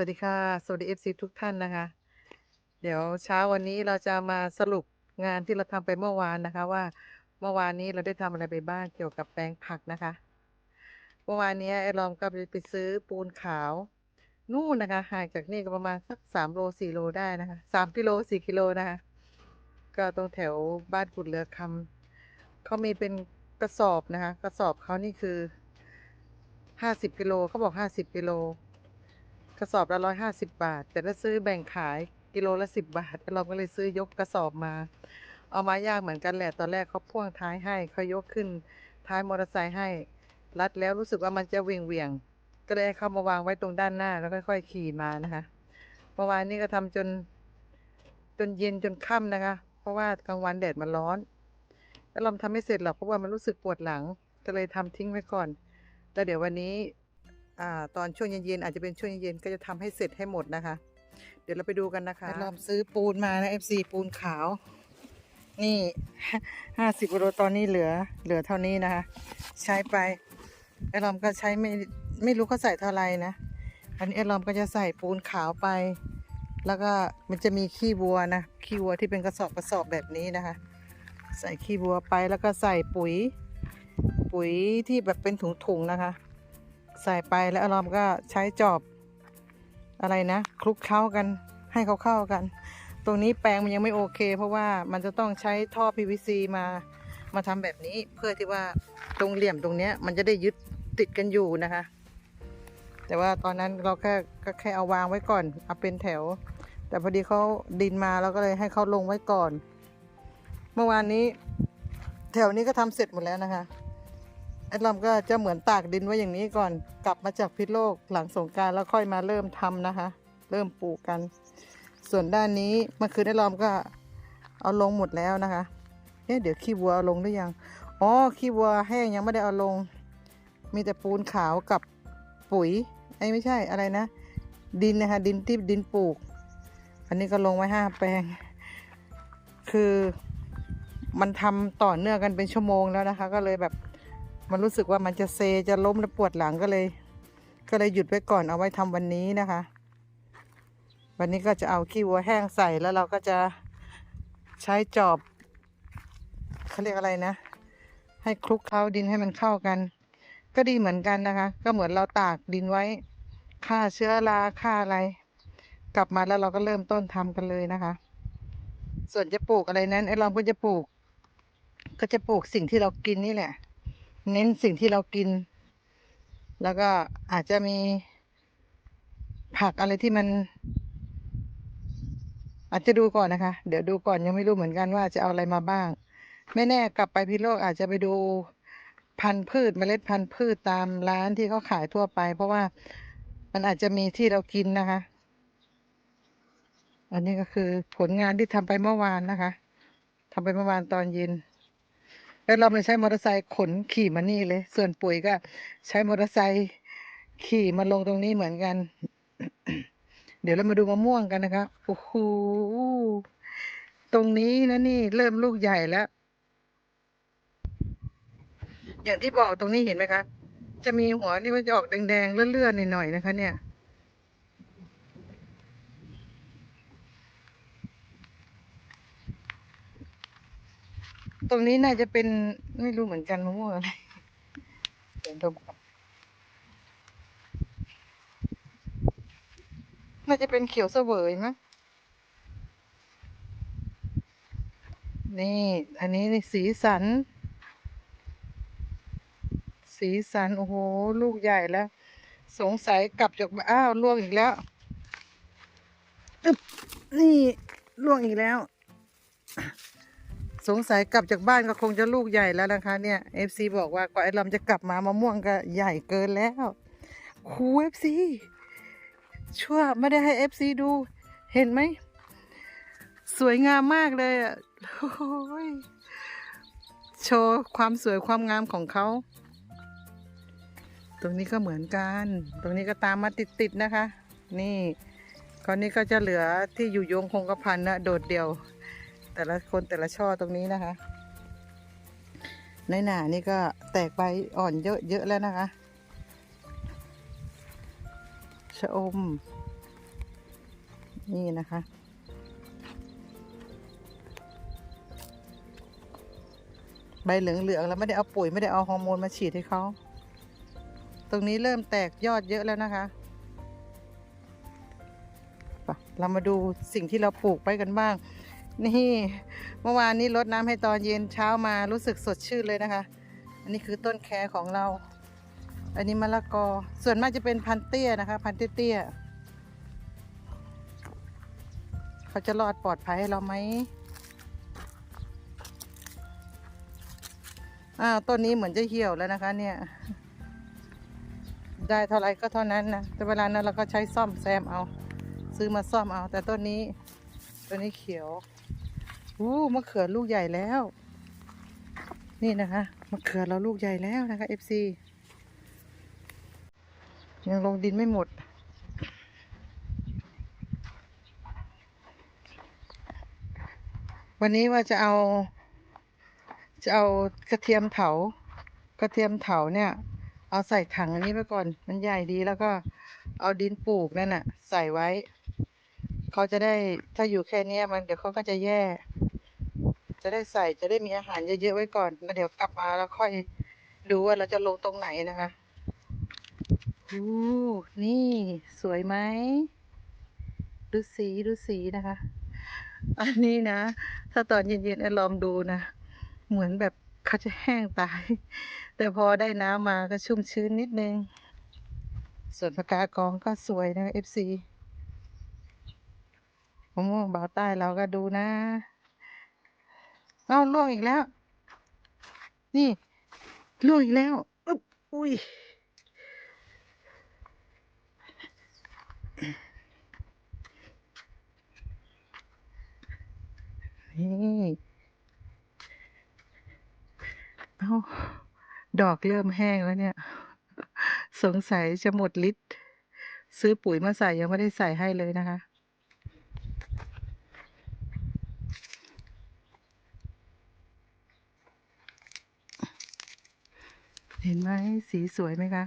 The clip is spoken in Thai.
วัสดีค่ะ สวัสดี FC ทุกท่านนะคะ เดี๋ยวเช้าวันนี้เราจะมาสรุปงานที่เราทำไปเมื่อวานนะคะ ว่าเมื่อวานนี้เราได้ทำอะไรไปบ้างเกี่ยวกับแปลงผักนะคะ เมื่อวานนี้ไอ้ลอมก็ไปไปซื้อปูนขาว นู่นนะคะห่างจากนี่ก็ประมาณสักสามโลสี่โลได้นะคะสามกิโลสี่กิโลนะคะ ก็ตรงแถวบ้านกุดเรือคำเขามีเป็นกระสอบนะคะ กระสอบเขานี่คือห้าสิบกิโลเขาบอกห้าสิบกิโล กระสอบละร้อยห้าสิบบาท แต่ถ้าซื้อแบ่งขายกิโลละสิบบาทเราก็เลยซื้อยกกระสอบมา เอามายากเหมือนกันแหละตอนแรกเขาพ่วงท้ายให้เขายกขึ้นท้ายมอเตอร์ไซค์ให้ รัดแล้วรู้สึกว่ามันจะเวียงเวียงก็เลยเข้ามาวางไว้ตรงด้านหน้าแล้วค่อย ๆ ขี่มานะคะเมื่อวานนี้ก็ทำจน จนเย็นจนค่ำนะคะ เพราะว่ากลางวันแดดมันร้อน แล้วเราทำไม่เสร็จหรอกเพราะว่ามันรู้สึกปวดหลังก็เลยทำทิ้งไว้ก่อนแล้วเดี๋ยววันนี้ อ่าตอนช่วงเย็นๆอาจจะเป็นช่วงเย็นๆก็จะทำให้เสร็จให้หมดนะคะ เดี๋ยวเราไปดูกันนะคะลอมซื้อปูนมานะ FC ปูนขาว นี่ห้าสิบกิโลตอนนี้เหลือ เหลือเท่านี้นะคะ ใช้ไปไอลอมก็ใช้ไม่ไม่รู้เขาใส่เท่าไหร่นะอันนี้ไอลอมก็จะใส่ปูนขาวไป แล้วก็มันจะมีขี้วัวนะขี้วัวที่เป็นกระสอบกระสอบแบบนี้นะคะ ใส่ขี้วัวไปแล้วก็ใส่ปุ๋ย ปุ๋ยที่แบบเป็นถุงๆนะคะ ใส่ไปแล้วอารอมก็ใช้จอบอะไรนะคลุกเคล้ากันให้เขาเข้ากัน ตรงนี้แปลงมันยังไม่โอเค เพราะว่ามันจะต้องใช้ท่อ PVC มามาทำแบบนี้เพื่อที่ว่าตรงเหลี่ยมตรงเนี้ยมันจะได้ยึดติดกันอยู่นะคะ แต่ว่าตอนนั้นเราแค่ก็แค่เอาวางไว้ก่อนเอาเป็นแถว แต่พอดีเขาดินมาเราก็เลยให้เขาลงไว้ก่อน เมื่อวานนี้ แถวนี้ก็ทำเสร็จหมดแล้วนะคะ แอดลอมก็จะเหมือนตากดินไว้อย่างนี้ก่อน กลับมาจากพิษโลกหลังสงการแล้วค่อยมาเริ่มทำนะคะ เริ่มปลูกกัน ส่วนด้านนี้เมื่อคืนแอดลอมก็เอาลงหมดแล้วนะคะเอ๊ะเดี๋ยวขี้วัวเอาลงหรือยังอ๋อขี้วัวแห้งยังไม่ได้เอาลง มีแต่ปูนขาวกับปุ๋ยไอ้ไม่ใช่อะไรนะ ดินนะคะดินที่ดินปลูก อันนี้ก็ลงไว้ห้าแปลง คือมันทำต่อเนื่องกันเป็นชั่วโมงแล้วนะคะ ก็เลยแบบ มันรู้สึกว่ามันจะเซจะล้มและปวดหลังก็เลย ก็เลยหยุดไว้ก่อนเอาไว้ทำวันนี้นะคะ วันนี้ก็จะเอาขี้วัวแห้งใส่แล้วเราก็จะใช้จอบเขาเรียกอะไรนะ ให้คลุกเคล้าดินให้มันเข้ากัน ก็ดีเหมือนกันนะคะ ก็เหมือนเราตากดินไว้ฆ่าเชื้อราฆ่าอะไร กลับมาแล้วเราก็เริ่มต้นทำกันเลยนะคะ ส่วนจะปลูกอะไรนั้นไอ้เราก็จะปลูก ก็จะปลูกสิ่งที่เรากินนี่แหละ เน้นสิ่งที่เรากิน แล้วก็อาจจะมี ผักอะไรที่มัน อาจจะดูก่อนนะคะ เดี๋ยวดูก่อนยังไม่รู้เหมือนกันว่าจะเอาอะไรมาบ้าง ไม่แน่กลับไปพิโลกอาจจะไปดูพันธุ์พืชเมล็ดพันธุ์พืชตามร้านที่เขาขายทั่วไป เพราะว่ามันอาจจะมีที่เรากินนะคะ อันนี้ก็คือผลงานที่ทำไปเมื่อวานนะคะทำไปเมื่อวานตอนเย็น แล้วเราเลยใช้มอเตอร์ไซค์ขนขี่มานี่เลย ส่วนปุ๋ยก็ใช้มอเตอร์ไซค์ขี่มาลงตรงนี้เหมือนกัน เดี๋ยวเรามาดูมะม่วงกันนะคะโอ้โหตรงนี้นะนี่เริ่มลูกใหญ่แล้ว อย่างที่บอกตรงนี้เห็นไหมคะ จะมีหัวนี่มันจะออกแดงๆเลื่อนๆหน่อยๆนะคะ เนี่ย ตรงนี้น่าจะเป็นไม่รู้เหมือนกันมะม่วงอะไรเดี๋ยวดมก่อนน่าจะเป็นเขียวเสวยมั้งนี่ อันนี้นี่สีสัน สีสัน โอ้โห ลูกใหญ่แล้ว สงสัยกลับจากอ้าวล่วงอีกแล้วนี่ล่วงอีกแล้ว สงสัยกลับจากบ้านก็คงจะลูกใหญ่แล้วนะคะเนี่ย FC บอกว่าก่อนไอ้ลำจะกลับมามะม่วงก็ใหญ่เกินแล้วครู FC ชั่วไม่ได้ให้ FC ดู เห็นไหม สวยงามมากเลยอะโอ้ยโชว์ความสวยความงามของเขา ตรงนี้ก็เหมือนกัน ตรงนี้ก็ตามมาติดๆนะคะ นี่คนนี้ก็จะเหลือที่อยู่ยงคงกระพันนะโดดเดี่ยว แต่ละคนแต่ละช่อตรงนี้นะคะในหนานี่ก็แตกใบอ่อนเยอะเยอะแล้วนะคะชะอม นี่นะคะ ใบเหลืองๆแล้วไม่ได้เอาปุ๋ยไม่ได้เอาฮอร์โมนมาฉีดให้เขาตรงนี้เริ่มแตกยอดเยอะแล้วนะคะไปเรามาดูสิ่งที่เราปลูกไปกันบ้าง นี่เมื่อวานนี้รดน้ำให้ตอนเย็นเช้ามารู้สึกสดชื่นเลยนะคะ อันนี้คือต้นแคของเรา อันนี้มะละกอ ส่วนมากจะเป็นพันเตี้ยนะคะ พันเตี้ยเขาจะรอดปลอดภัยให้เราไหมอ้าวต้นนี้เหมือนจะเหี่ยวแล้วนะคะ เนี่ย ได้เท่าไรก็เท่านั้นนะแต่เวลานั้นเราก็ใช้ซ่อมแซมเอา ซื้อมาซ่อมเอา แต่ต้นนี้ ต้นนี้เขียว อู้มะเขือลูกใหญ่แล้ว นี่นะคะมะเขือเราลูกใหญ่แล้วนะคะ FC ยังลงดินไม่หมด วันนี้ว่าจะเอา จะเอากระเทียมเถากระเทียมเถาเนี่ย เอาใส่ถังอันนี้ไปก่อน มันใหญ่ดีแล้วก็เอาดินปลูกนั่นน่ะ ใส่ไว้ เขาจะได้ถ้าอยู่แค่นี้มันเดี๋ยวเขาก็จะแย่ จะได้ใส่จะได้มีอาหารเยอะๆไว้ก่อนแล้วเดี๋ยวกลับมาแล้วค่อยดูว่าเราจะลงตรงไหนนะคะอู้นี่สวยไหมดูสีดูสีนะคะ อันนี้นะ ถ้าตอนเย็นๆไอ้ลองดูนะ เหมือนแบบเขาจะแห้งตาย แต่พอได้น้ำมาก็ชุ่มชื้นนิดนึง ส่วนปากกากองก็สวยนะ FC มะม่วงเบาใต้เราก็ดูนะ เอาล่วงอีกแล้ว นี่ล่วงอีกแล้วอุ๊บอุ้ยนี่เอาดอกเริ่มแห้งแล้วเนี่ย สงสัยจะหมดฤทธิ์ซื้อปุ๋ยมาใส่ยังไม่ได้ใส่ให้เลยนะคะ เห็นไหมสีสวยไหมคะ